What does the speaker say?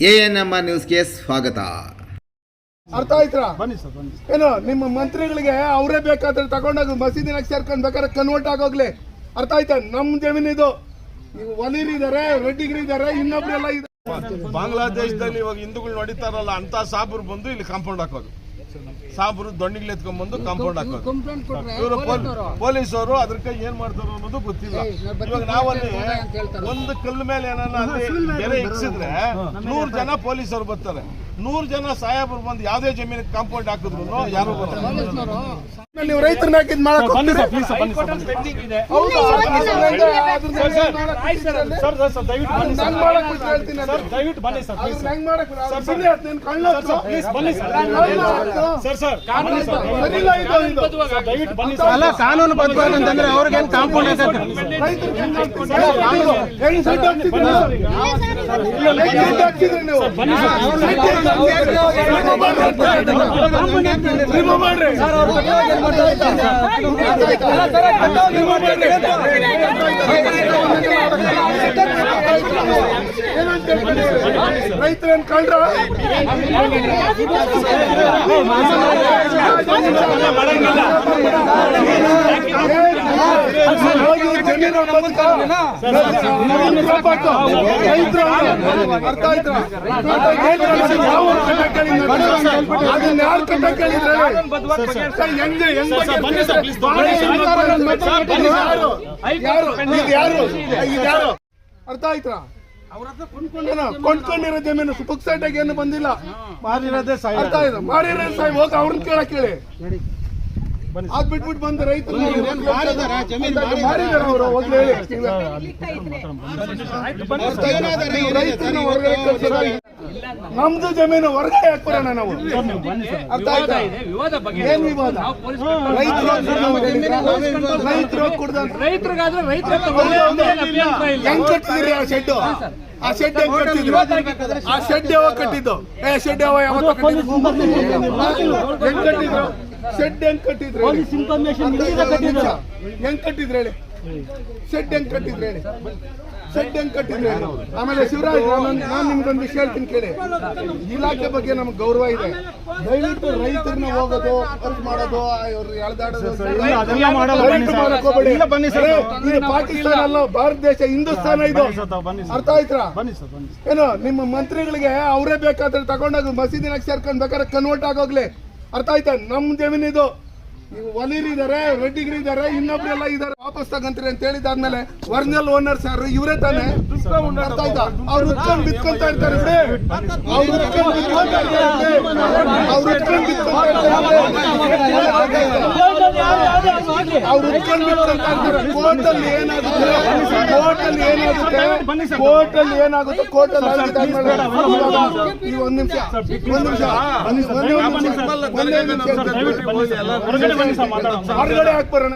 A N M R ನ್ಯೂಸ್ಗೆ ಸ್ವಾಗತ. ಅರ್ಥ ಆಯ್ತಾ? ಬನ್ನಿ ಸರ್ ಬನ್ನಿ ಏನು ನಿಮ್ಮ ಮಂತ್ರಿಗಳಿಗೆ ಅವರೇ ಬೇಕಾದ್ರೆ ತಗೊಂಡೋಗಿ ಮಸೀದಿನಾಗ ಸೇರ್ಕೊಂಡ್ ಬೇಕಾದ್ರೆ ಕನ್ವರ್ಟ್ ಆಗೋಗ್ಲಿ. ಅರ್ಥ ಆಯ್ತಾ? ನಮ್ ಜಮೀನ್ ಇದು. ನೀವು ಒಲಿರಿದ್ದಾರೆ ರೆಡ್ಡಿಗರಿದ್ದಾರೆ ಇನ್ನೊಬ್ರೆಲ್ಲ ಇದೆ ಬಾಂಗ್ಲಾದೇಶದಲ್ಲಿ ಇವಾಗ ಹಿಂದೂಗಳು ನಡೀತಾರಲ್ಲ ಅಂತ ಸಾಬ್ರು ಬಂದು ಇಲ್ಲಿ ಕಾಂಪೌಂಡ್ ಹಾಕೋದು. ಸಾಬ್ರು ದೊಣ್ಣಿಗಳು ಎತ್ಕೊಂಡ್ ಬಂದು ಕಾಂಪೌಂಡ್ ಹಾಕೋದು. ಇವರು ಪೊಲೀಸರು ಅದಕ್ಕೆ ಏನ್ ಮಾಡ್ತಾರೋ ಅನ್ನೋದು ಗೊತ್ತಿಲ್ಲ. ಇವಾಗ ನಾವಲ್ಲಿ ಒಂದು ಕಲ್ಲು ಮೇಲೆ ಏನಾನ ಅಲ್ಲಿ ಬೆಲೆ ಇಕ್ಸಿದ್ರೆ ನೂರ್ ಜನ ಪೊಲೀಸರು ಬರ್ತಾರೆ. ನೂರ್ ಜನ ಸಾಹೇಬರು ಬಂದು ಯಾವ್ದೇ ಜಮೀನಿಗೆ ಕಾಂಪೌಂಡ್ ಹಾಕಿದ್ರು ಯಾರು ಬರಲ್ಲ. ನೀವು ರೈತರನ್ನ ಹಾಕಿದ್ ಮಾಡಕ್ ದಯವಿಟ್ಟು ಬನ್ನಿ ಸರ್ ಅಲ್ಲ ಕಾನೂನು ಬದ್ಧವಾದಂತಂದ್ರೆ ಅವ್ರಿಗೇನು ಕಾಂಪೌಂಡ್ ಮಾಡ್ರಿ. ರೈತರೇನ್ ಕಳ್ರ ಹೋಗಿ ಜಮೀನು ಬದುಕು. ನಮ್ಮನ್ನ ಕಾಪಾಡ್ಕೊ. ರೈತರು ಅರ್ಥ ಆಯ್ತಾ? ಕೊಂಡ್ಕೊಂಡಿರೋ ಜಮೀನು ಪುಕ್ಸೈಟಾಗಿ ಏನು ಬಂದಿಲ್ಲ ಮಾಡಿರೋದೇ ಅರ್ಥ ಆಯ್ತು ಮಾಡಿರೋ ಸಾಯ್ ಹೋಗಿ ಅವ್ರನ್ನ ಕೇಳಕ್ ಕೇಳಿ ಅದ್ ಬಿಟ್ಬಿಟ್ಟು ಬಂದು ರೈತರು ನಮ್ದು ಜಮೀನು ಹೊರಗಡೆ ಹಾಕ್ಬರೋಣ ನಾವು. ಅರ್ಥ ಆಯ್ತಾ? ಏನ್ ವಿವಾದ? ರೈತರು ರೈತರು ಕುಡ್ದ ರೈತರಿಗಾದ್ರೆ ರೈತರ ಹೆಂಗ್ ಕಟ್ಟಿದ್ರಿ ಆ ಶೆಡ್ ಆ ಶೆಡ್ ಹೆಂಗ್ ಕಟ್ಟಿದ್ರು ಆ ಶೆಡ್ ಯಾವಾಗ ಕಟ್ಟಿದ್ದು? ಏ ಶೆಡ್ ಯಾವ ಯಾವಾಗ ಕಟ್ಟಿದ್ದು? ಹೆಂಗ್ ಕಟ್ಟಿದ್ರು? ಶೆಡ್ ಹೆಂಗ್ ಕಟ್ಟಿದ್ರು ಹೇಳಿ? ಒಂದ್ ನಿಮಿಷ. ಹೆಂಗ್ ಕಟ್ಟಿದ್ರು ಹೇಳಿ? ಶೆಡ್ ಹೆಂಗ್ ಕಟ್ಟಿದ್ರೆ ಹೇಳಿ? ಶೆಡ್ ಹೆಂಗ್ ಕಟ್ಟಿದ್ರು ಹೇಳಿ? ಆಮೇಲೆ ಶಿವರಾಜ್ ನಾನು ನಿಮ್ಗೊಂದು ವಿಷಯ ಹೇಳ್ತೀನಿ ಕೇಳಿ. ಇಲಾಖೆ ಬಗ್ಗೆ ನಮ್ಗೆ ಗೌರವ ಇದೆ. ದಯವಿಟ್ಟು ರೈತರನ್ನ ಹೋಗೋದು ಖರ್ಚು ಮಾಡೋದು ಇವ್ರು ಎಳ್ದಾಡೋದು ಬನ್ನಿ ಸರ್. ಹೋಗ್ಬೇಡಿ. ಇಲ್ಲ, ಬನ್ನಿ ಸರ್. ಅರೆ, ಇದು ಪಾಕಿಸ್ತಾನ ಅಲ್ಲ ಭಾರತ ದೇಶ ಹಿಂದೂಸ್ತಾನ ಇದು. ಅರ್ಥ ಆಯ್ತಾ? ಬನ್ನಿ ಸರ್ ಏನು ನಿಮ್ಮ ಮಂತ್ರಿಗಳಿಗೆ ಅವರೇ ಬೇಕಾದ್ರೆ ತಗೊಂಡೋಗಿ ಮಸೀದಿನಾಗ ಸೇರ್ಕೊಂಡ್ ಬೇಕಾದ್ರೆ ಕನ್ವರ್ಟ್ ಆಗೋಗ್ಲಿ. ಅರ್ಥ ಆಯ್ತಾ? ನಮ್ ಜಮೀನ್ ಇದು ನೀವು ಒಲಿರಿದ್ದಾರೆ ರೆಡ್ಡಿಗರಿದ್ದಾರೆ, ಇನ್ನೊಬ್ರೆಲ್ಲ ಇದಾರೆ ವಾಪಸ್ ತಗಂತೀರಿ ಅಂತ ಹೇಳಿದಾದ್ಮೇಲೆ ಒರಿಜಿನಲ್ ಓನರ್ ಸರ್ ಇವರೇ ತಾನೆ. ಅರ್ಥ ಆಯ್ತಾ? ಅವ್ರು ಉತ್ಕೊಂಡ್ ಬಿತ್ಕೊಂತ ಇರ್ತಾರೆ ಅವ್ರು ಉತ್ಕೊಂಡ್ ಬಿತ್ಕೊಂತ ಅವ್ರು. ಅವ್ರು ಕೋರ್ಟ್ ಅಲ್ಲಿ ಏನಾಗುತ್ತೆ? ಕೋರ್ಟ್ ಅಲ್ಲಿ ಏನಾಗುತ್ತೆ? ಕೋರ್ಟ್ ಅಲ್ಲಿ ಏನಾಗುತ್ತೆ? ಕೋರ್ಟ್ ಅಲ್ಲಿ ಈ ಒಂದ್ ನಿಮಿಷ ಒಂದ್ ನಿಮಿಷ. ಒಂದೇ ಹೊರಗಡೆ ಹಾಕ್ಬರೋಣ.